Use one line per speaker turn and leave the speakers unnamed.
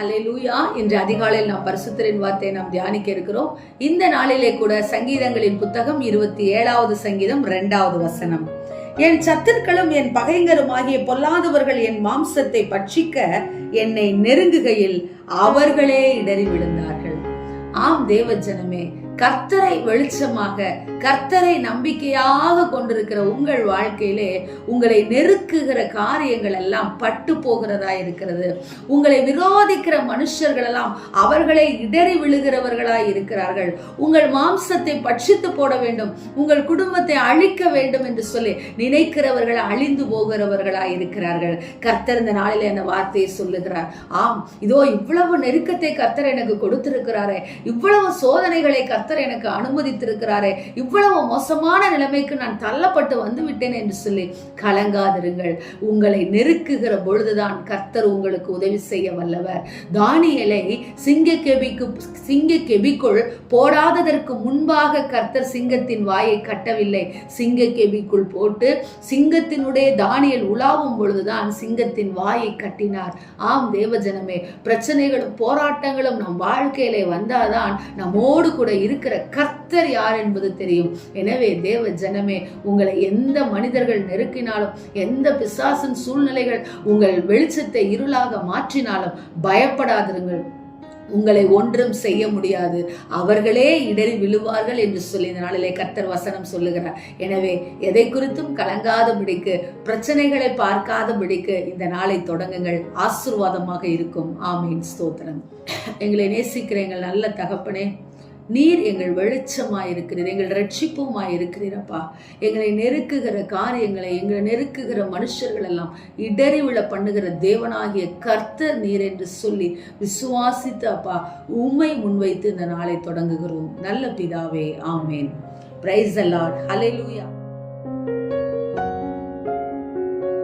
அல்லேலூயா இன்று அதிகாலையில் நாம் பரிசுத்தரின் வார்த்தையை நாம் தியானிக்க இருக்கிறோம். இந்த நாளிலே கூட சங்கீதங்களின் புத்தகம் இருபத்தி ஏழாவது சங்கீதம் இரண்டாவது வசனம். என் சத்துருக்களும் என் பகைங்கரும் ஆகிய பொல்லாதவர்கள் என் மாம்சத்தை பட்சிக்க என்னை நெருங்குகையில் அவர்களே இடறி விழுந்தார்கள் ஆம் தேவ ஜனமே கர்த்தரை வெளிச்சமாக கர்த்தரை நம்பிக்கையாக கொண்டிருக்கிற உங்கள் வாழ்க்கையிலே உங்களை நெருக்குகிற காரியங்கள் எல்லாம் பட்டு போகிறதா இருக்கிறது. உங்களை விரோதிக்கிற மனுஷர்கள் எல்லாம் அவர்களை இடறி விழுகிறவர்களாய் இருக்கிறார்கள். உங்கள் மாம்சத்தை பட்சித்து போட வேண்டும். உங்கள் குடும்பத்தை அழிக்க வேண்டும் என்று சொல்லி நினைக்கிறவர்கள் அழிந்து போகிறவர்களாய் இருக்கிறார்கள். கர்த்தர் இந்த நாளில் என்ன வார்த்தையை சொல்லுகிறார். ஆம் இதோ இவ்வளவு நெருக்கத்தை கர்த்தர் எனக்கு கொடுத்திருக்கிறாரே. இவ்வளவு சோதனைகளை கர்த்தர் எனக்கு அனுமதித்திருக்கிறாரே. இவ்வளவு மோசமான நிலைமைக்கு நான் தள்ளப்பட்டு வந்து விட்டேன் என்று சொல்லி கலங்காதிருங்கள். உங்களை நெருக்குகிற பொழுதுதான் கர்த்தர் உங்களுக்கு உதவி செய்ய வல்லவர். தானியலை சிங்க கெபிக்கு சிங்க கெபிக்குள் போடாததற்கு முன்பாக கர்த்தர் சிங்கத்தின் வாயை கட்டவில்லை. சிங்க கெபிக்குள் போட்டு சிங்கத்தினுடைய தானியல் உலாவும் பொழுதுதான் சிங்கத்தின் வாயை கட்டினார். ஆம் தேவஜனமே பிரச்சனைகளும் போராட்டங்களும் நம் வாழ்க்கையிலே வந்தாதான் நம்மோடு கூட இருக்கிற கர்த்தர் யார் என்பது தெரியும். எனவே தேவ ஜனமே உங்களை எந்த மனிதர்கள் நெருக்கினாலும் எந்த பிசாசின் சூழ்நிலைகள் உங்கள் வெளிச்சத்தை இருளாக மாற்றினாலும் பயப்படாதிருங்கள். உங்களை ஒன்றும் செய்ய முடியாது. அவர்களே இடறி விழுவார்கள் என்று சொல்லி இந்த நாளிலே கர்த்தர் வசனம் சொல்லுகிறார். எனவே எதை குறித்தும் கலங்காத பிடிக்கு பிரச்சனைகளை பார்க்காத பிடிக்கு இந்த நாளை தொடங்குங்கள். ஆசிர்வாதமாக இருக்கும். ஆமீன். ஸ்தோத்திரம். எங்களை நேசிக்கிற எங்கள் நல்ல தகப்பனே நீர் எங்கள் வெளிச்சமாக இருக்கிறீர் எங்கள் ரட்சிப்புமாய் இருக்கிறீரப்பா எங்களை நெருக்குகிற காரியங்களை எங்களை நெருக்குகிற மனுஷர்கள் எல்லாம் இடறி விழ பண்ணுகிற தேவனாகிய கர்த்தர் நீர் என்று சொல்லி விசுவாசித்து அப்பா உம்மை முன்வைத்து இந்த நாளை தொடங்குகிறோம். நல்ல பிதாவே ஆமேன். Price allot hallelujah